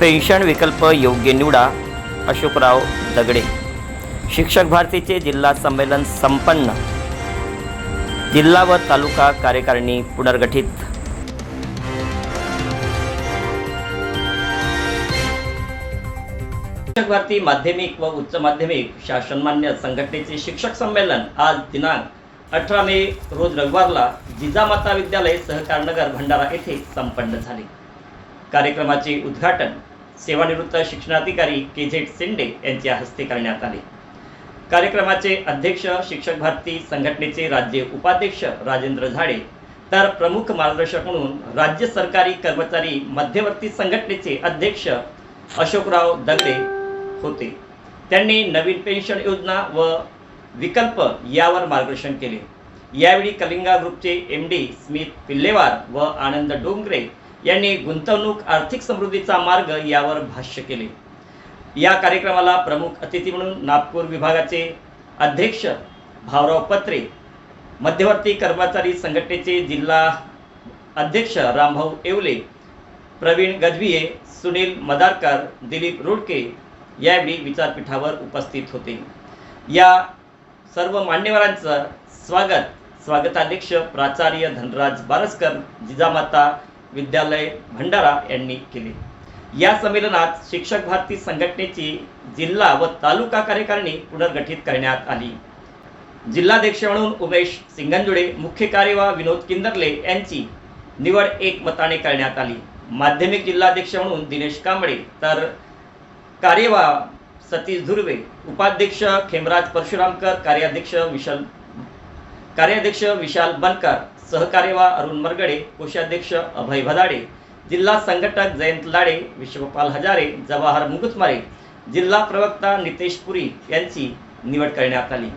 Pension विकल्प योग्य निवडा अशोकराव दगडे. शिक्षक भारतीचे जिल्हा संमेलन संपन्न. जिल्हा व तालुका कार्यकारिणी पुनर्गठित. शिक्षक भारती माध्यमिक व उच्च माध्यमिक शासनमान्य संघटनेचे शिक्षक संमेलन आज दिनांक अठरा मे रोज रविवारला जिजामाता विद्यालय सहकारनगर भंडारा येथे संपन्न झाले. कार्यक्रमाचे उद्घाटन सेवानिवृत्त शिक्षणाधिकारी के झेड शिंदे यांच्या हस्ते करण्यात आले. कार्यक्रमाचे अध्यक्ष शिक्षक भारती संघटनेचे राज्य उपाध्यक्ष राजेंद्र झाडे तर प्रमुख मार्गदर्शक म्हणून राज्य सरकारी कर्मचारी मध्यवर्ती संघटनेचे अध्यक्ष अशोकराव दगडे होते. त्यांनी नवीन पेन्शन योजना व विकल्प यावर मार्गदर्शन केले. यावेळी कलिंगा ग्रुपचे एम डी स्मित पिल्लेवार व आनंद डोंगरे यांनी गुंतवणूक आर्थिक समृद्धीचा मार्ग यावर भाष्य केले. या कार्यक्रमाला प्रमुख अतिथी म्हणून नागपूर विभागाचे अध्यक्ष भावराव पत्रे मध्यवर्ती कर्मचारी संघटनेचे जिल्हा अध्यक्ष रामभाऊ येवले प्रवीण गजभिये सुनील मदारकर दिलीप रुडके यावेळी विचारपीठावर उपस्थित होते. या सर्व मान्यवरांचं स्वागत. स्वागताध्यक्ष प्राचार्य धनराज बारसकर जिजामाता विद्यालय भंडारा यांनी केले. या संमेलनात शिक्षक भारती संघटनेची जिल्हा व तालुका कार्यकारिणी पुनर्गठित करण्यात आली. जिल्हाध्यक्ष म्हणून उमेश सिंगंजुडे मुख्य कार्यवाह विनोद किंदरले यांची निवड एकमताने करण्यात आली. माध्यमिक जिल्हाध्यक्ष म्हणून दिनेश कांबळे तर कार्यवाह सतीश धुर्वे उपाध्यक्ष खेमराज परशुरामकर कार्याध्यक्ष विशाल कार्याध्यक्ष विशाल बनकर सहकार्यवाह अरुण मरगडे कोषाध्यक्ष अभय भदाडे जिल्हा संघटक जयंत लाडे विश्वपाल हजारे जवाहर मुकुतमारे जिल्हा प्रवक्ता नितेश पुरी यांची निवड करण्यात आली.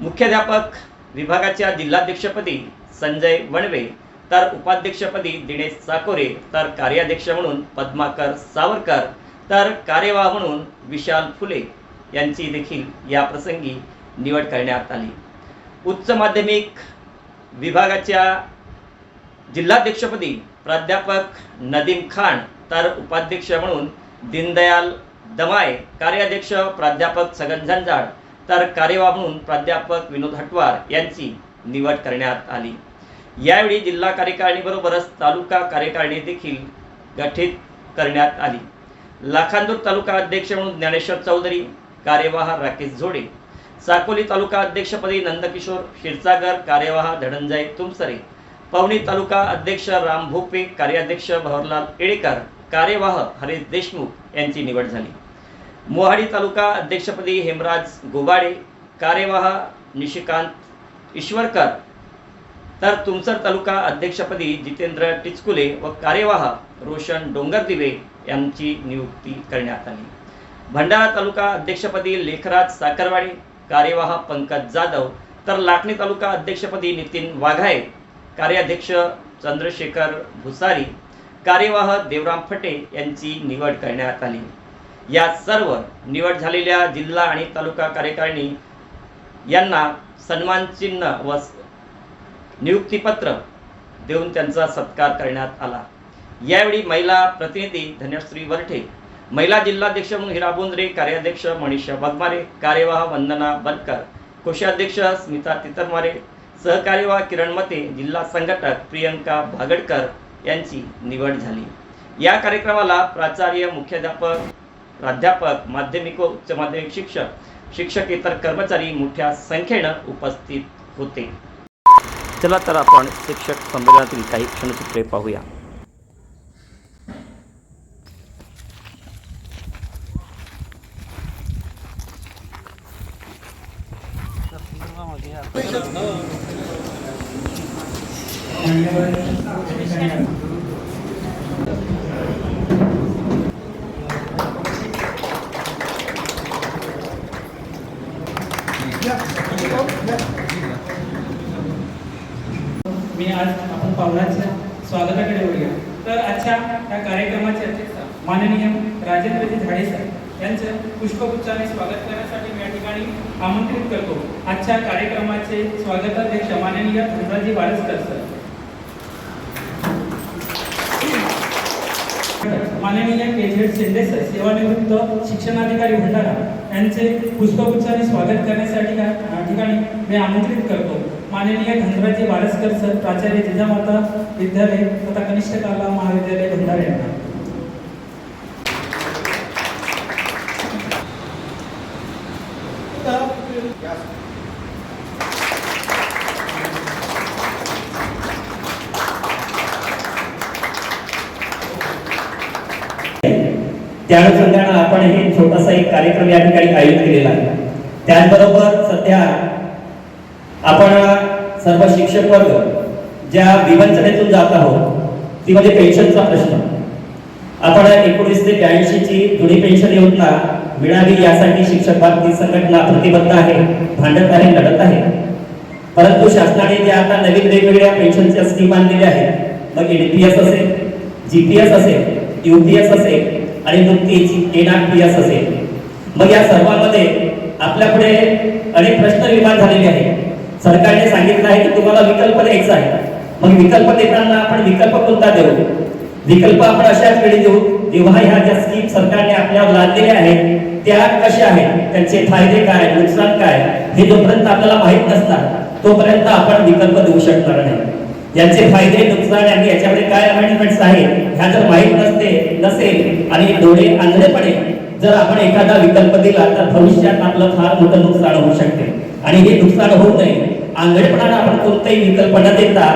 मुख्याध्यापक विभागाच्या जिल्हाध्यक्षपदी संजय वणवे तर उपाध्यक्षपदी दिनेश साकोरे तर कार्याध्यक्ष म्हणून पद्माकर सावरकर तर कार्यवाह म्हणून विशाल फुले यांची देखील या प्रसंगी निवड करण्यात आली. उच्च माध्यमिक विभागाच्या जिल्हाध्यक्षपदी प्राध्यापक नदीम खान तर उपाध्यक्ष म्हणून दीनदयाल दमाय कार्याध्यक्ष प्राध्यापक सगन झंझाड तर कार्यवाह म्हणून प्राध्यापक विनोद हटवार यांची निवड करण्यात आली. यावेळी जिल्हा कार्यकारिणीबरोबरच तालुका कार्यकारिणी देखील गठीत करण्यात आली. लाखांदूर तालुका अध्यक्ष म्हणून ज्ञानेश्वर चौधरी कार्यवाह राकेश झोडे साकोली तालुका अध्यक्षपदी नंदकिशोर क्षीरसागर कार्यवाह धनंजय तुमसरे. पवनी तालुका अध्यक्ष राम भोपे कार्याध्यक्ष भवरलाल येळेकर कार्यवाह हरीश देशमुख यांची निवड झाली. मोहाडी तालुका अध्यक्षपदी हेमराज गोबाडे कार्यवाह निशिकांत ईश्वरकर. तर तुमसर तालुका अध्यक्षपदी जितेंद्र टिचकुले व कार्यवाह रोशन डोंगरदिवे यांची नियुक्ती करण्यात आली. भंडारा तालुका अध्यक्षपदी लेखराज साखरवाडे कार्यवाह पंकज जाधव तर लाखणी तालुका अध्यक्षपदी नितीन वाघाय कार्याध्यक्ष चंद्रशेखर भुसारी कार्यवाह देवराम फटे यांची निवड करण्यात आली. या सर्व निवड झालेल्या जिल्हा आणि तालुका कार्यकारिणी यांना सन्मानचिन्ह व नियुक्तीपत्र देऊन त्यांचा सत्कार करण्यात आला. यावेळी महिला प्रतिनिधी धनश्री वरठे महिला जिल्हाध्यक्ष म्हणून हिरा बोंद्रे कार्याध्यक्ष मनीषा बगमारे कार्यवाह वंदना बनकर कोषाध्यक्ष स्मिता तितरमारे सहकार्यवाह किरण मते जिल्हा संघटक प्रियंका भागडकर यांची निवड झाली. या कार्यक्रमाला प्राचार्य मुख्याध्यापक प्राध्यापक माध्यमिक व उच्च माध्यमिक शिक्षक शिक्षकेतर कर्मचारी मोठ्या संख्येनं उपस्थित होते. चला तर आपण शिक्षक संमेलनातील काही क्षणचित्रे पाहूया. मी आज आपण पावलांच्या स्वागताकडे वळूया. तर आजच्या या कार्यक्रमाचे अध्यक्ष माननीय राजेंद्रजी झाडे साहेब यांचं पुष्पगुच्छाने स्वागत करण्यासाठी मी या ठिकाणी आमंत्रित करतो. आजच्या कार्यक्रमाचे स्वागताध्यक्ष माननीय धनराजी वारसकर सर. माननीय के झेड शिंदे सर सेवानिवृत्त शिक्षणाधिकारी भंडारा यांचे पुष्पगुच्छाने स्वागत करण्यासाठी या ठिकाणी मी आमंत्रित करतो. माननीय धनराजी वारसकर सर प्राचार्य जिजामाता विद्यालय तथा कनिष्ठ कला महाविद्यालय भंडारा यांना. त्या अनुषंगानं आपण हे छोटासा एक कार्यक्रम या ठिकाणी आयोजित केलेला आहे. त्याचबरोबर सध्या आपण सर्व शिक्षक वर्ग ज्या विवंचनेतून जात आहोत ती म्हणजे पेन्शनचा प्रश्न. आपण एकोणीस ते ब्याऐंशीची जुनी पेन्शन योजना मिळावी यासाठी शिक्षक भारती संघटना प्रतिबद्ध आहे भांडत आहे लढत आहे. परंतु शासनाने ज्या आता नवीन वेगवेगळ्या पेन्शनच्या स्कीम आणलेल्या आहेत मग एन डी एस असेल जी पी एस असेल यू पी एस असेल आणि नुकतीच एनआरपीएस असेल. मग या सर्वांमध्ये आपल्यापुढे अनेक प्रश्न निर्माण झालेले आहेत. सरकारने सांगितलं आहे की तुम्हाला विकल्प द्यायचा आहे. मग विकल्प देताना आपण विकल्प कोणता देऊ? विकल्प आपण अशाच वेळी देऊ जेव्हा ह्या ज्या स्कीम सरकारने आपल्यावर लादलेल्या आहेत त्या कशा आहेत? त्यांचे फायदे काय नुकसान काय हे जोपर्यंत आपल्याला माहीत नसतात तोपर्यंत आपण विकल्प देऊ शकणार नाही. यांचे फायदे नुकसान आणि याच्यामध्ये काय अमेंडमेंट्स आहेत ह्या जर माहीत नसते नसेल आणि डोळे आंधळेपणे जर आपण एखादा विकल्प दिला तर भविष्यात आपलं फार मोठं नुकसान होऊ शकते. आणि हे नुकसान होऊ नये. आंधळेपणानं आपण कोणताही विकल्प न देता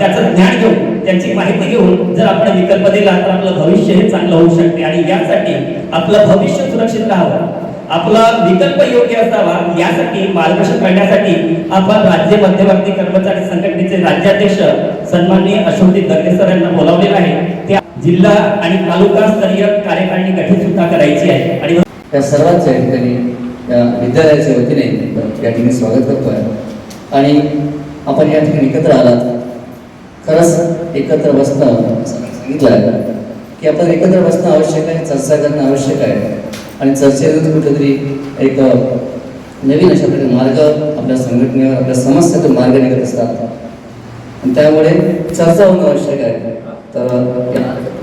त्याचं ज्ञान घेऊन त्यांची माहिती घेऊन जर आपण विकल्प दिला तर आपलं भविष्य हे चांगलं होऊ शकते. आणि यासाठी आपलं भविष्य सुरक्षित राहावं. आपला विकल्प योग्य असावा यासाठी मार्गदर्शन करण्यासाठी आपण राज्य मध्यवर्ती कर्मचारी संघटनेचे राज्याध्यक्ष सन्माननीय अशोकजी सर यांना बोलावलेलं आहे. त्या जिल्हा आणि तालुका स्तरीय कार्यकारिणी गठीत सुद्धा करायची आहे. आणि त्या सर्वांच्या ठिकाणी या विद्यालयाच्या वतीने या ठिकाणी स्वागत करतो आहे आणि आपण या ठिकाणी एकत्र आलात. खरंच एकत्र बसणं सांगितलं आहे. की आपण एकत्र बसणं आवश्यक आहे चर्चा करणं आवश्यक आहे. आणि चर्चेतून कुठेतरी एक नवीन अशा प्रकारे मार्ग आपल्या संघटनेवर आपल्या समस्येतून मार्ग निघत असतात. त्यामुळे चर्चा होणं आवश्यक आहे. तर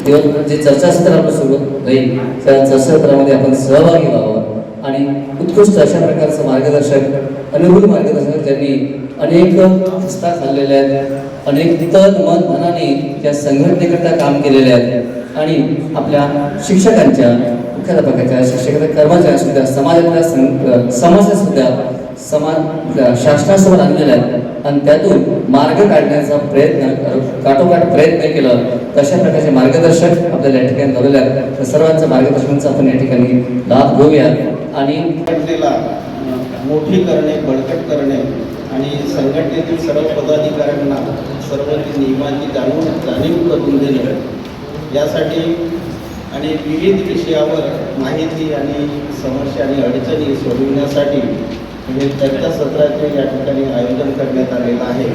दिवस दिवसभर जे चर्चासत्र आपलं सुरू राहील त्या चर्चासत्रामध्ये आपण सहभागी व्हावं आणि उत्कृष्ट अशा प्रकारचं मार्गदर्शक अनुभवी मार्गदर्शक ज्यांनी अनेक हस्ता खाल्लेल्या आहेत अनेक तन मन मनाने त्या संघटनेकरता काम केलेले आहेत आणि आपल्या शिक्षकांच्या मुख्याध्यापकाच्या शिक्षकांच्या कर्मचाऱ्यांसुद्धा समाजातल्या सं- समस्या सुद्धा समाज शासनासमोर आणलेल्या आहेत आणि त्यातून मार्ग काढण्याचा प्रयत्न काठोकाठ प्रयत्न केला. तशा प्रकारचे मार्गदर्शक आपल्याला या ठिकाणी लावलेले आहेत. तर सर्वांचं मार्गदर्शनाचा आपण या ठिकाणी लाभ घेऊया. आणि मोठी करणे बळकट करणे आणि संघटनेतील सर्व पदाधिकाऱ्यांना सर्व नियमांची जाणून जाणीव करून देणे. यासाठी आणि विविध विषयावर माहिती आणि समस्या आणि अडचणी सोडविण्यासाठी म्हणजे चर्चा सत्राचे या ठिकाणी आयोजन करण्यात आलेलं आहे.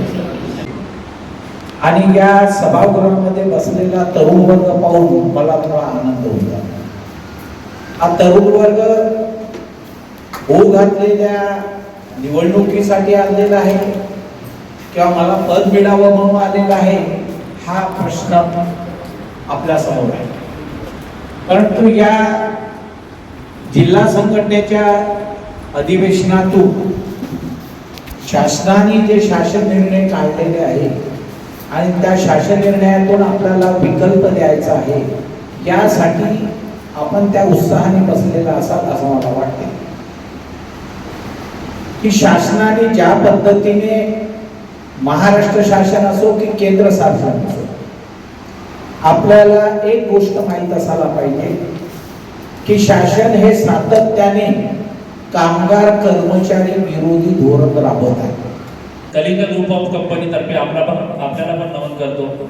आणि या सभागृहामध्ये बसलेला तरुण वर्ग पाहून मला थोडा आनंद होता. हा तरुण वर्ग होऊ घातलेल्या निवडणुकीसाठी आलेला आहे किंवा मला पद मिळावं म्हणून आलेला आहे हा प्रश्न आपल्यासमोर आहे. परंतु या जिल्हा संघटनेच्या अधिवेशनातून शासनाने जे शासन निर्णय काढलेले आहेत आणि त्या शासन निर्णयातून आपल्याला विकल्प द्यायचा आहे यासाठी आपण त्या उत्साहाने बसलेला असाल असं मला वाटते की शासनाने ज्या पद्धतीने महाराष्ट्र शासन असो की केंद्र शासन असो आपल्याला एक गोष्ट माहीत असायला पाहिजे की शासन हे सातत्याने कामगार कर्मचारी विरोधी धोरण राबवत आहे कलिंग ग्रुप ऑफ कंपनीतर्फे आपला पण आपल्याला पण नमन करतो.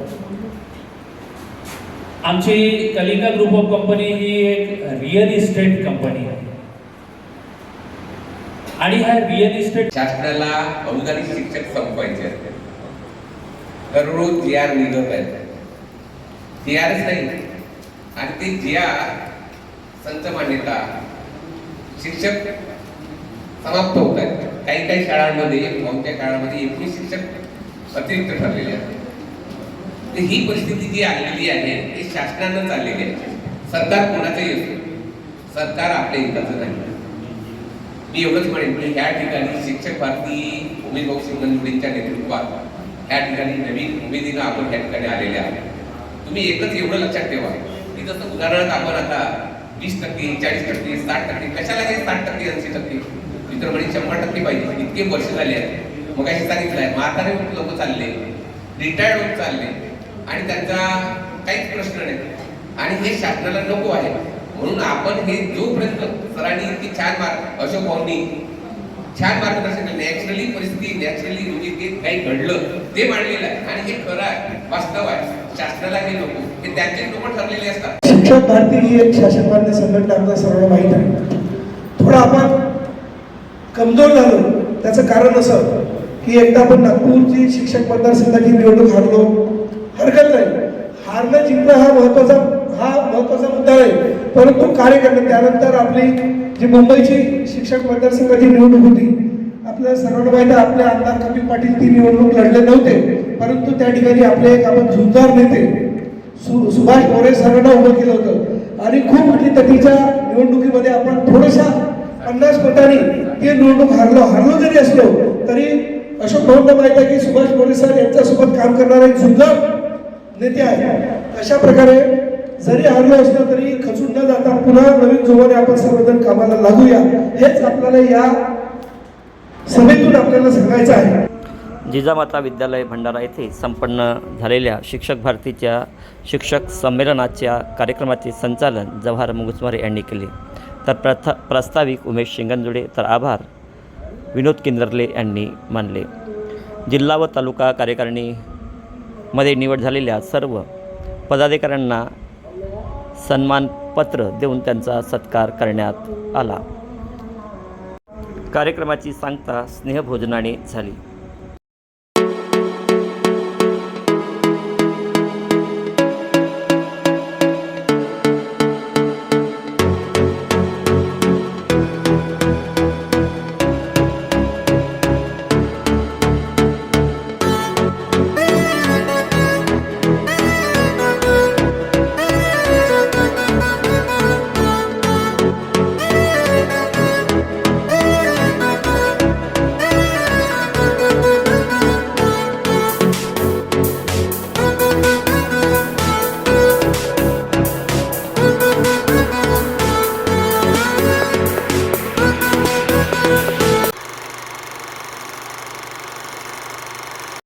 आमची कलिंग ग्रुप ऑफ कंपनी ही एक रिअल इस्टेट कंपनी आहे. आणि ह्या रिअल इस्टेट शासनाला अवघारी शिक्षक संपवायचे असते. दररोज जी आर निघत आहेत. जी आरच नाही. आणि ते जी आर संच मान्यता शिक्षक समाप्त होत आहेत. काही काही शाळांमध्ये आमच्या काळामध्ये एकवीस शिक्षक अतिरिक्त ठरलेले आहेत. तर ही परिस्थिती जी आलेली आहे हे शासनानं चाललेली आहे. सरकार कोणाचंही असो सरकार आपल्या हिताचं नाही. मी एवढंच म्हणेन की ह्या ठिकाणी शिक्षक भारती उमेद भाऊ नेतृत्वात ह्या ठिकाणी नवीन उमेदीनं आपण ह्या ठिकाणी आलेले आहे तुम्ही एकच एवढं लक्षात ठेवा की जसं उदाहरणार्थ आपण आता वीस टक्के चाळीस टक्के साठ टक्के कशाला हे साठ टक्के ऐंशी टक्के? मित्र म्हणजे शंभर टक्के पाहिजे. इतके वर्ष झाले आहेत. मग अशी सांगितलं आहे म्हातारे लोक चालले रिटायर्ड होत चालले आणि त्यांचा काहीच प्रश्न नाही. आणि हे शासनाला नको आहे. म्हणून आपण हे जोपर्यंत सरांनी इतकी छान मार अशोक भाऊंनी छान मार्गदर्शन नॅचरली परिस्थिती नॅचरली म्हणजे ते काही घडलं ते मांडलेलं आहे. आणि हे खरं आहे वास्तव आहे. शासनाला हे नको. हे त्यांचे लोक ठरलेले असतात. शिक्षक भारती ही एक शासनमान्य संघटना आपल्या सर्वांना माहीत आहे. थोडं आपण कमजोर झालो. त्याचं कारण असं की एकदा आपण नागपूरची शिक्षक मतदारसंघाची निवडणूक हारलो हरकत नाही. हारणं जिंकणं हा महत्त्वाचा हा महत्त्वाचा मुद्दा आहे. परंतु कार्य करणं त्यानंतर आपली जी मुंबईची शिक्षक मतदारसंघाची निवडणूक होती आपल्या सर्वांना माहिती आहे आपले आमदार कपिल पाटील ती निवडणूक लढले नव्हते परंतु त्या ठिकाणी आपले एक आपण झुंजार नेते सु- सुभाष मोरे सर्वांना उभं केलं होतं. आणि खूप मोठी तटीच्या निवडणुकीमध्ये आपण थोड्याशा पन्नास मतांनी ते निवडणूक हारलो हारलो जरी असलो तरी अशोक भाऊंना माहीत आहे की सुभाष मोरे सर यांच्यासोबत काम करणारे झुंजार नेते आहे अशा प्रकारे जरी हारलो असलं तरी खचून न जाता पुन्हा नवीन जोमाने आपण सर्वजण कामाला लागूया. हेच आपल्याला या सभेतून आपल्याला सांगायचं आहे. जिजामाता विद्यालय भंडारा येथे संपन्न झालेल्या शिक्षक भारतीच्या शिक्षक संमेलनाच्या कार्यक्रमाचे संचालन जवाहर मुगसवारे यांनी केले. तर प्रथा प्रास्ताविक उमेश शिंगणजुडे तर आभार. विनोद किंदरले यांनी मानले. जिल्हा व तालुका कार्यकारिणीमध्ये निवड झालेल्या सर्व पदाधिकाऱ्यांना सन्मानपत्र देऊन त्यांचा सत्कार करण्यात आला. कार्यक्रमाची सांगता स्नेहभोजनाने झाली.